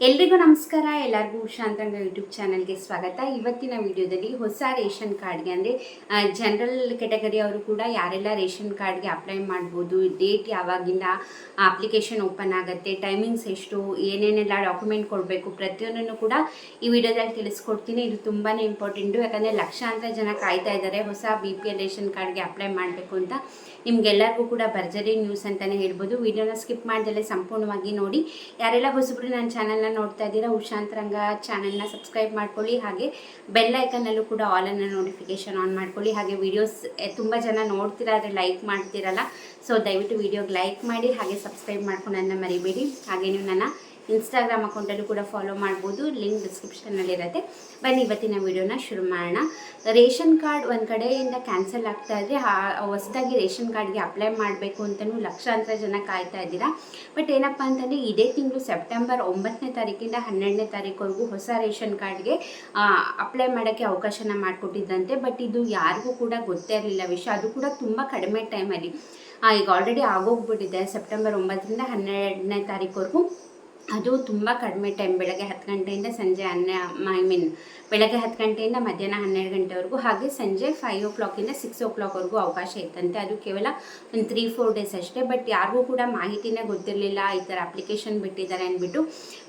ಎಲ್ರಿಗೂ ನಮಸ್ಕಾರ, ಎಲ್ಲರಿಗೂ ಉಷಾಂತರಂಗ ಯೂಟ್ಯೂಬ್ ಚಾನಲ್ಗೆ ಸ್ವಾಗತ. ಇವತ್ತಿನ ವಿಡಿಯೋದಲ್ಲಿ ಹೊಸ ರೇಷನ್ ಕಾರ್ಡ್ಗೆ ಅಂದರೆ ಜನರಲ್ ಕೆಟಗರಿ ಅವರು ಕೂಡ ಯಾರೆಲ್ಲ ರೇಷನ್ ಕಾರ್ಡ್ಗೆ ಅಪ್ಲೈ ಮಾಡ್ಬೋದು ಡೇಟ್ ಯಾವಾಗಿಂದ ಅಪ್ಲಿಕೇಶನ್ ಓಪನ್ ಆಗುತ್ತೆ ಟೈಮಿಂಗ್ಸ್ ಎಷ್ಟು, ಏನೇನೆಲ್ಲ ಡಾಕ್ಯುಮೆಂಟ್ ಕೊಡಬೇಕು, ಪ್ರತಿಯೊಂದನ್ನು ಕೂಡ ಈ ವಿಡಿಯೋದಲ್ಲಿ ತಿಳಿಸ್ಕೊಡ್ತೀನಿ. ಇದು ತುಂಬಾ ಇಂಪಾರ್ಟೆಂಟು ಯಾಕಂದರೆ ಲಕ್ಷಾಂತರ ಜನ ಕಾಯ್ತಾ ಇದ್ದಾರೆ ಹೊಸ ಬಿ ಪಿ ಎಲ್ ರೇಷನ್ ಕಾರ್ಡ್ಗೆ ಅಪ್ಲೈ ಮಾಡಬೇಕು ಅಂತ. ನಿಮಗೆಲ್ಲರಿಗೂ ಕೂಡ ಭರ್ಜರಿ ನ್ಯೂಸ್ ಅಂತಲೇ ಹೇಳ್ಬೋದು. ವಿಡಿಯೋನ ಸ್ಕಿಪ್ ಮಾಡ್ದಲ್ಲೇ ಸಂಪೂರ್ಣವಾಗಿ ನೋಡಿ. ಯಾರೆಲ್ಲ ಹೊಸಬ್ರು ನನ್ನ ಚಾನಲ್ನ ನೋಡ್ತಾ ಇದ್ದೀರಾ ಉಷಾಂತರಂಗ ಚಾನಲ್ನ ಸಬ್ಸ್ಕ್ರೈಬ್ ಮಾಡ್ಕೊಳ್ಳಿ, ಹಾಗೆ ಬೆಲ್ ಐಕನ್ನಲ್ಲೂ ಕೂಡ ಆಲ್ ಅನ್ನ ನೋಟಿಫಿಕೇಶನ್ ಆನ್ ಮಾಡ್ಕೊಳ್ಳಿ, ಹಾಗೆ ವಿಡಿಯೋಸ್ ತುಂಬ ಜನ ನೋಡ್ತೀರಾ, ಆದರೆ ಲೈಕ್ ಮಾಡ್ತೀರಲ್ಲ ಸೊ ದಯವಿಟ್ಟು ವಿಡಿಯೋಗೆ ಲೈಕ್ ಮಾಡಿ, ಹಾಗೆ ಸಬ್ಸ್ಕ್ರೈಬ್ ಮಾಡ್ಕೊಂಡು ಮರಿಬೇಡಿ. ಹಾಗೆ ನೀವು ನನ್ನ ಇನ್ಸ್ಟಾಗ್ರಾಮ್ ಅಕೌಂಟಲ್ಲೂ ಕೂಡ ಫಾಲೋ ಮಾಡ್ಬೋದು. ಲಿಂಕ್ ಡಿಸ್ಕ್ರಿಪ್ಷನ್ನಲ್ಲಿರುತ್ತೆ ಬನ್ನಿ, ಇವತ್ತಿನ ವಿಡಿಯೋನ ಶುರು ಮಾಡೋಣ. ರೇಷನ್ ಕಾರ್ಡ್ ಒಂದು ಕಡೆಯಿಂದ ಕ್ಯಾನ್ಸಲ್ ಆಗ್ತಾ ಇದ್ದರೆ ಹೊಸದಾಗಿ ರೇಷನ್ ಕಾರ್ಡ್ಗೆ ಅಪ್ಲೈ ಮಾಡಬೇಕು ಅಂತಲೂ ಲಕ್ಷಾಂತರ ಜನ ಕಾಯ್ತಾ ಇದ್ದೀರಾ. ಬಟ್ ಏನಪ್ಪ ಅಂತಂದರೆ, ಇದೇ ತಿಂಗಳು ಸೆಪ್ಟೆಂಬರ್ ಒಂಬತ್ತನೇ ತಾರೀಕಿಂದ ಹನ್ನೆರಡನೇ ತಾರೀಕುವರೆಗೂ ಹೊಸ ರೇಷನ್ ಕಾರ್ಡ್ಗೆ ಅಪ್ಲೈ ಮಾಡೋಕ್ಕೆ ಅವಕಾಶನ ಮಾಡಿಕೊಟ್ಟಿದ್ದಂತೆ. ಬಟ್ ಇದು ಯಾರಿಗೂ ಕೂಡ ಗೊತ್ತೇ ಇರಲಿಲ್ಲ ವಿಷಯ. ಅದು ಕೂಡ ತುಂಬ ಕಡಿಮೆ ಟೈಮಲ್ಲಿ ಈಗ ಆಲ್ರೆಡಿ ಆಗೋಗ್ಬಿಟ್ಟಿದೆ. ಸೆಪ್ಟೆಂಬರ್ ಒಂಬತ್ತರಿಂದ ಹನ್ನೆರಡನೇ ತಾರೀಕುವರೆಗೂ. ಅದು ತುಂಬ ಕಡಿಮೆ ಟೈಮ್ ಬೆಳಗ್ಗೆ ಹತ್ತು ಗಂಟೆಯಿಂದ ಸಂಜೆ ಹನ್ನೆ ಐ ಮೀನ್ ಬೆಳಗ್ಗೆ ಹತ್ತು ಗಂಟೆಯಿಂದ ಮಧ್ಯಾಹ್ನ ಹನ್ನೆರಡು ಗಂಟೆವರೆಗೂ ಹಾಗೆ ಸಂಜೆ ಫೈವ್ ಓ ಕ್ಲಾಕಿಂದ ಸಿಕ್ಸ್ ಓ ಕ್ಲಾಕ್ವರೆಗೂ ಅವಕಾಶ ಇತ್ತಂತೆ. ಅದು ಕೇವಲ ಒಂದು ತ್ರೀ ಫೋರ್ ಡೇಸ್ ಅಷ್ಟೇ. ಬಟ್ ಯಾರಿಗೂ ಕೂಡ ಮಾಹಿತಿನೇ ಗೊತ್ತಿರಲಿಲ್ಲ, ಈ ಥರ ಅಪ್ಲಿಕೇಶನ್ ಬಿಟ್ಟಿದ್ದಾರೆ ಅಂದ್ಬಿಟ್ಟು.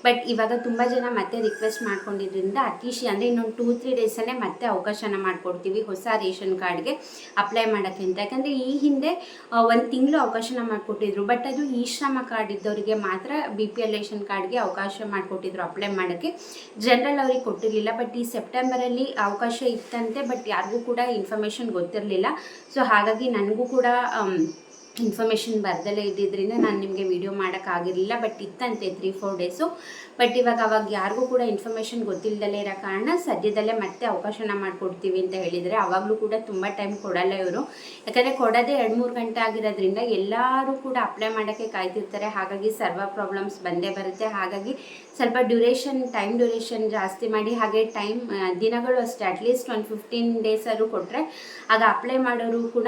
ಬಟ್ ಇವಾಗ ತುಂಬ ಜನ ಮತ್ತೆ ರಿಕ್ವೆಸ್ಟ್ ಮಾಡ್ಕೊಂಡಿದ್ದರಿಂದ ಅತೀಶಿ ಅಂದರೆ ಇನ್ನೊಂದು ಟೂ ತ್ರೀ ಡೇಸಲ್ಲೇ ಮತ್ತೆ ಅವಕಾಶನ ಮಾಡಿಕೊಡ್ತೀವಿ ಹೊಸ ರೇಷನ್ ಕಾರ್ಡ್ಗೆ ಅಪ್ಲೈ ಮಾಡೋಕ್ಕೆ ಅಂತ ಯಾಕಂದರೆ ಈ ಹಿಂದೆ ಒಂದು ತಿಂಗಳು ಅವಕಾಶನ ಮಾಡಿಕೊಟ್ಟಿದ್ರು. ಬಟ್ ಅದು ಈ ಶ್ರಮ ಕಾರ್ಡ್ ಇದ್ದವರಿಗೆ ಮಾತ್ರ ಬಿ ಪಿ ಎಲ್ ರೇಷನ್ ಕಾರ್ಡ್ಗೆ ಅವಕಾಶ ಮಾಡಿಕೊಟ್ಟಿದ್ರು ಅಪ್ಲೈ ಮಾಡೋಕ್ಕೆ. ಜನರಲ್ ಅವ್ರಿಗೆ ಕೊಟ್ಟಿರಲಿಲ್ಲ ಬಟ್ ಈ ಸೆಪ್ಟೆಂಬರಲ್ಲಿ ಅವಕಾಶ ಇತ್ತಂತೆ ಬಟ್ ಯಾರಿಗೂ ಕೂಡ ಇನ್ಫಾರ್ಮೇಷನ್ ಗೊತ್ತಿರಲಿಲ್ಲ. ಸೊ ಹಾಗಾಗಿ ನನಗೂ ಕೂಡ ಇನ್ಫಾರ್ಮೇಷನ್ ಬರ್ದಲೇ ಇದ್ದಿದ್ದರಿಂದ ನಾನು ನಿಮಗೆ ವಿಡಿಯೋ ಮಾಡೋಕ್ಕಾಗಿರಲಿಲ್ಲ ಬಟ್ ಇತ್ತಂತೆ ತ್ರೀ ಫೋರ್ ಡೇಸು ಬಟ್ ಇವಾಗ ಅವಾಗ ಯಾರಿಗೂ ಕೂಡ ಇನ್ಫಾರ್ಮೇಷನ್ ಗೊತ್ತಿಲ್ಲದಲ್ಲೇ ಇರೋ ಕಾರಣ ಸದ್ಯದಲ್ಲೇ ಮತ್ತೆ ಅವಕಾಶನ ಮಾಡಿಕೊಡ್ತೀವಿ ಅಂತ ಹೇಳಿದರೆ ಅವಾಗಲೂ ಕೂಡ ತುಂಬ ಟೈಮ್ ಕೊಡಲ್ಲ ಇವರು. ಯಾಕಂದರೆ ಕೊಡೋದೇ ಎರಡು, ಮೂರು ಗಂಟೆ ಆಗಿರೋದ್ರಿಂದ ಎಲ್ಲರೂ ಕೂಡ ಅಪ್ಲೈ ಮಾಡೋಕ್ಕೆ ಕಾಯ್ತಿರ್ತಾರೆ. ಹಾಗಾಗಿ ಸರ್ವ ಪ್ರಾಬ್ಲಮ್ಸ್ ಬಂದೇ ಬರುತ್ತೆ. ಹಾಗಾಗಿ ಸ್ವಲ್ಪ ಡ್ಯೂರೇಷನ್ ಟೈಮ್ ಡ್ಯೂರೇಷನ್ ಜಾಸ್ತಿ ಮಾಡಿ, ಹಾಗೆ ಟೈಮ್ ದಿನಗಳು ಅಷ್ಟೇ ಅಟ್ಲೀಸ್ಟ್ ಒಂದು ಫಿಫ್ಟೀನ್ ಡೇಸ್ ಕೊಟ್ಟರೆ ಆಗ ಅಪ್ಲೈ ಮಾಡೋರು ಕೂಡ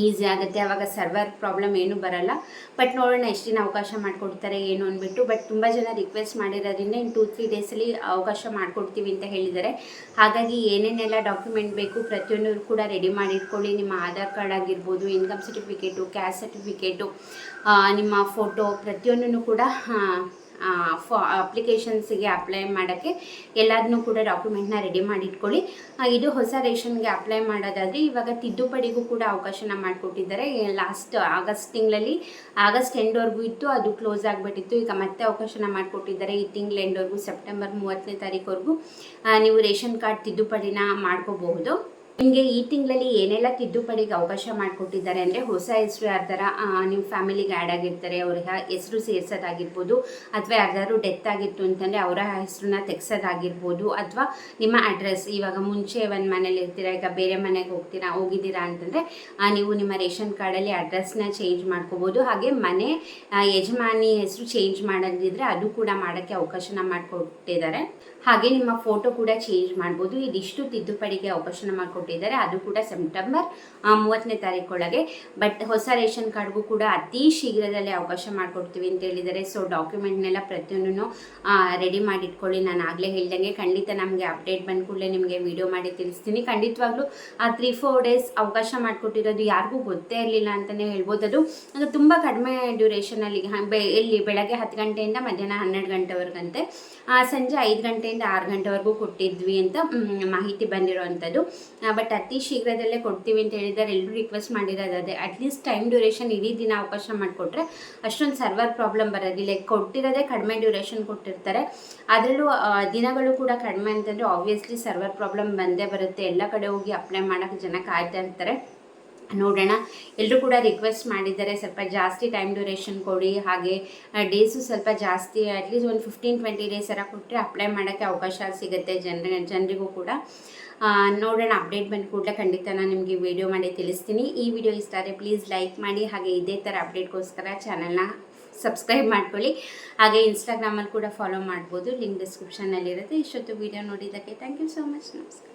ಈಸಿ ಆಗುತ್ತೆ. ಆವಾಗ ಸರ್ವರ್ ಪ್ರಾಬ್ಲಮ್ ಏನೂ ಬರಲ್ಲ. ಬಟ್ ನೋಡೋಣ ಎಷ್ಟು ದಿನ ಅವಕಾಶ ಮಾಡಿಕೊಡ್ತಾರೆ ಏನು ಅಂದ್ಬಿಟ್ಟು. ಬಟ್ ತುಂಬ ಜನ ರಿಕ್ವೆಸ್ಟ್ ಮಾಡಿರೋದ್ರಿಂದ ಇನ್ನು ಟೂ ತ್ರೀ ಡೇಸಲ್ಲಿ ಅವಕಾಶ ಮಾಡಿಕೊಡ್ತೀವಿ ಅಂತ ಹೇಳಿದ್ದಾರೆ. ಹಾಗಾಗಿ ಏನೇನೆಲ್ಲ ಡಾಕ್ಯುಮೆಂಟ್ ಬೇಕು ಪ್ರತಿಯೊಂದು ಕೂಡ ರೆಡಿ ಮಾಡಿಟ್ಕೊಳ್ಳಿ. ನಿಮ್ಮ ಆಧಾರ್ ಕಾರ್ಡ್ ಆಗಿರ್ಬೋದು, ಇನ್ಕಮ್ ಸರ್ಟಿಫಿಕೇಟು, ಕ್ಯಾಸ್ಟ್ ಸರ್ಟಿಫಿಕೇಟು ನಿಮ್ಮ ಫೋಟೋ ಪ್ರತಿಯೊಂದನ್ನು ಕೂಡ ಫಾ ಅಪ್ಲಿಕೇಶನ್ಸಿಗೆ ಅಪ್ಲೈ ಮಾಡೋಕ್ಕೆ ಎಲ್ಲದನ್ನೂ ಕೂಡ ಡಾಕ್ಯುಮೆಂಟ್ನ ರೆಡಿ ಮಾಡಿ ಇಟ್ಕೊಳ್ಳಿ ಇದು ಹೊಸ ರೇಷನ್ಗೆ ಅಪ್ಲೈ ಮಾಡೋದಾದರೆ ಇವಾಗ ತಿದ್ದುಪಡಿಗೂ ಕೂಡ ಅವಕಾಶನ ಮಾಡಿಕೊಟ್ಟಿದ್ದಾರೆ. ಲಾಸ್ಟ್ ಆಗಸ್ಟ್ ತಿಂಗಳಲ್ಲಿ ಆಗಸ್ಟ್ ಎಂಡ್ವರೆಗೂ ಇತ್ತು, ಅದು ಕ್ಲೋಸ್ ಆಗಿಬಿಟ್ಟಿತ್ತು. ಈಗ ಮತ್ತೆ ಅವಕಾಶನ ಮಾಡಿಕೊಟ್ಟಿದ್ದಾರೆ. ಈ ತಿಂಗಳ ಎಂಡ್ವರೆಗೂ ಸೆಪ್ಟೆಂಬರ್ ಮೂವತ್ತನೇ ತಾರೀಕುವರೆಗೂ ನೀವು ರೇಷನ್ ಕಾರ್ಡ್ ತಿದ್ದುಪಡಿನ ಮಾಡ್ಕೋಬಹುದು. ನಿಮಗೆ ಈ ತಿಂಗಳಲ್ಲಿ ಏನೆಲ್ಲ ತಿದ್ದುಪಡಿಗೆ ಅವಕಾಶ ಮಾಡಿಕೊಟ್ಟಿದ್ದಾರೆ ಅಂದರೆ ಹೊಸ ಹೆಸರು ಯಾರ್ದಾರ ನಿಮ್ಮ ಫ್ಯಾಮಿಲಿಗೆ ಆ್ಯಡ್ ಆಗಿರ್ತಾರೆ, ಅವ್ರಿಗೆ ಹೆಸರು ಸೇರಿಸೋದಾಗಿರ್ಬೋದು, ಅಥವಾ ಯಾರ್ದಾದ್ರು ಡೆತ್ ಆಗಿತ್ತು ಅಂತಂದರೆ ಅವರ ಹೆಸರನ್ನ ತೆಗ್ಸೋದಾಗಿರ್ಬೋದು, ಅಥವಾ ನಿಮ್ಮ ಅಡ್ರೆಸ್ ಇವಾಗ ಮುಂಚೆ ಒಂದು ಮನೇಲಿ ಇರ್ತೀರಾ, ಈಗ ಬೇರೆ ಮನೆಗೆ ಹೋಗ್ತೀರಾ, ಹೋಗಿದ್ದೀರಾ ಅಂತಂದರೆ ನೀವು ನಿಮ್ಮ ರೇಷನ್ ಕಾರ್ಡಲ್ಲಿ ಅಡ್ರೆಸ್ನ ಚೇಂಜ್ ಮಾಡ್ಕೋಬೋದು, ಹಾಗೆ ಮನೆ ಯಜಮಾನಿ ಹೆಸರು ಚೇಂಜ್ ಮಾಡೋದಿದ್ರೆ ಅದು ಕೂಡ ಮಾಡೋಕ್ಕೆ ಅವಕಾಶನ ಮಾಡಿಕೊಟ್ಟಿದ್ದಾರೆ. ಹಾಗೆ ನಿಮ್ಮ ಫೋಟೋ ಕೂಡ ಚೇಂಜ್ ಮಾಡ್ಬೋದು, ಇದಿಷ್ಟು ತಿದ್ದುಪಡಿಗೆ ಅವಕಾಶನ ಮಾಡಿಕೊಟ್ಟಿದ್ದಾರೆ ಅದು ಕೂಡ ಸೆಪ್ಟೆಂಬರ್ ಮೂವತ್ತನೇ ತಾರೀಕೊಳಗೆ ಬಟ್ ಹೊಸ ರೇಷನ್ ಕಾರ್ಡ್ಗೂ ಕೂಡ ಅತಿ ಶೀಘ್ರದಲ್ಲೇ ಅವಕಾಶ ಮಾಡಿಕೊಡ್ತೀವಿ ಅಂತ ಹೇಳಿದ್ದಾರೆ. ಸೊ ಡಾಕ್ಯುಮೆಂಟ್ನೆಲ್ಲ ಪ್ರತಿಯೊಂದನ್ನು ರೆಡಿ ಮಾಡಿಟ್ಕೊಳ್ಳಿ. ನಾನು ಆಗಲೇ ಹೇಳ್ದಂಗೆ ಖಂಡಿತ ನಮಗೆ ಅಪ್ಡೇಟ್ ಬಂದ ಕೂಡಲೇ ನಿಮಗೆ ವಿಡಿಯೋ ಮಾಡಿ ತಿಳಿಸ್ತೀನಿ. ಖಂಡಿತವಾಗ್ಲೂ ಆ ತ್ರೀ ಫೋರ್ ಡೇಸ್ ಅವಕಾಶ ಮಾಡಿಕೊಟ್ಟಿರೋದು ಯಾರಿಗೂ ಗೊತ್ತೇ ಇರಲಿಲ್ಲ ಅಂತಲೇ ಹೇಳ್ಬೋದು. ಅದು ಅದು ತುಂಬ ಕಡಿಮೆ ಡ್ಯೂರೇಷನಲ್ಲಿ ಎಲ್ಲಿ ಬೆಳಗ್ಗೆ ಹತ್ತು ಗಂಟೆಯಿಂದ ಮಧ್ಯಾಹ್ನ ಹನ್ನೆರಡು ಗಂಟೆವರೆಗಂತೆ ಸಂಜೆ ಐದು ಗಂಟೆಯಿಂದ ಆರು ಗಂಟೆವರೆಗೂ ಕೊಟ್ಟಿದ್ವಿ ಅಂತ ಮಾಹಿತಿ ಬಂದಿರೋವಂಥದ್ದು. ಬಟ್ ಅತಿ ಶೀಘ್ರದಲ್ಲೇ ಕೊಡ್ತೀವಿ ಅಂತ ಹೇಳಿದ್ದಾರೆ. ಎಲ್ಲರೂ ರಿಕ್ವೆಸ್ಟ್ ಮಾಡಿರೋದು ಅದೇ. ಅಟ್ಲೀಸ್ಟ್ ಟೈಮ್ ಡ್ಯೂರೇಷನ್ ಇಡೀ ದಿನ ಅವಕಾಶ ಮಾಡಿಕೊಟ್ರೆ ಅಷ್ಟೊಂದು ಸರ್ವರ್ ಪ್ರಾಬ್ಲಮ್ ಬರೋದಿಲ್ಲ. ಕೊಟ್ಟಿರೋದೇ ಕಡಿಮೆ ಡ್ಯೂರೇಷನ್ ಕೊಟ್ಟಿರ್ತಾರೆ. ಅದರಲ್ಲೂ ದಿನಗಳು ಕೂಡ ಕಡಿಮೆ ಅಂತಂದರೆ ಆಬ್ವಿಯಸ್ಲಿ ಸರ್ವರ್ ಪ್ರಾಬ್ಲಮ್ ಬಂದೇ ಬರುತ್ತೆ. ಎಲ್ಲ ಕಡೆ ಹೋಗಿ ಅಪ್ಲೈ ಮಾಡೋಕ್ಕೆ ಜನ ಕಾಯ್ತಾ ಇರ್ತಾರೆ ನೋಡೋಣ. ಎಲ್ಲರೂ ಕೂಡ ರಿಕ್ವೆಸ್ಟ್ ಮಾಡಿದ್ದಾರೆ, ಸ್ವಲ್ಪ ಜಾಸ್ತಿ ಟೈಮ್ ಡ್ಯೂರೇಷನ್ ಕೊಡಿ. ಹಾಗೆ ಡೇಸು ಸ್ವಲ್ಪ ಜಾಸ್ತಿ ಅಟ್ಲೀಸ್ಟ್ ಒಂದು ಫಿಫ್ಟೀನ್ ಟ್ವೆಂಟಿ ಡೇಸ್ ಎಲ್ಲ ಕೊಟ್ಟರೆ ಅಪ್ಲೈ ಮಾಡೋಕ್ಕೆ ಅವಕಾಶ ಸಿಗುತ್ತೆ ಜನರ, ಜನರಿಗೂ ಕೂಡ. ನೋಡೋಣ ಅಪ್ಡೇಟ್ ಬಂದ ಕೂಡಲೇ ಖಂಡಿತ ನಾನು ನಿಮಗೆ ವಿಡಿಯೋ ಮಾಡಿ ತಿಳಿಸ್ತೀನಿ. ಈ ವಿಡಿಯೋ ಇಷ್ಟ ಆದರೆ ಪ್ಲೀಸ್ ಲೈಕ್ ಮಾಡಿ, ಹಾಗೆ ಇದೇ ಥರ ಅಪ್ಡೇಟ್ಗೋಸ್ಕರ ಚಾನಲ್ನ ಸಬ್ಸ್ಕ್ರೈಬ್ ಮಾಡ್ಕೊಳ್ಳಿ. ಹಾಗೆ ಇನ್ಸ್ಟಾಗ್ರಾಮಲ್ಲಿ ಕೂಡ ಫಾಲೋ ಮಾಡ್ಬೋದು. ಲಿಂಕ್ ಡಿಸ್ಕ್ರಿಪ್ಷನಲ್ಲಿರುತ್ತೆ ಇಷ್ಟೊತ್ತು ವಿಡಿಯೋ ನೋಡಿದ್ದಕ್ಕೆ ಥ್ಯಾಂಕ್ ಯು ಸೋ ಮಚ್ ನಮಸ್ಕಾರ.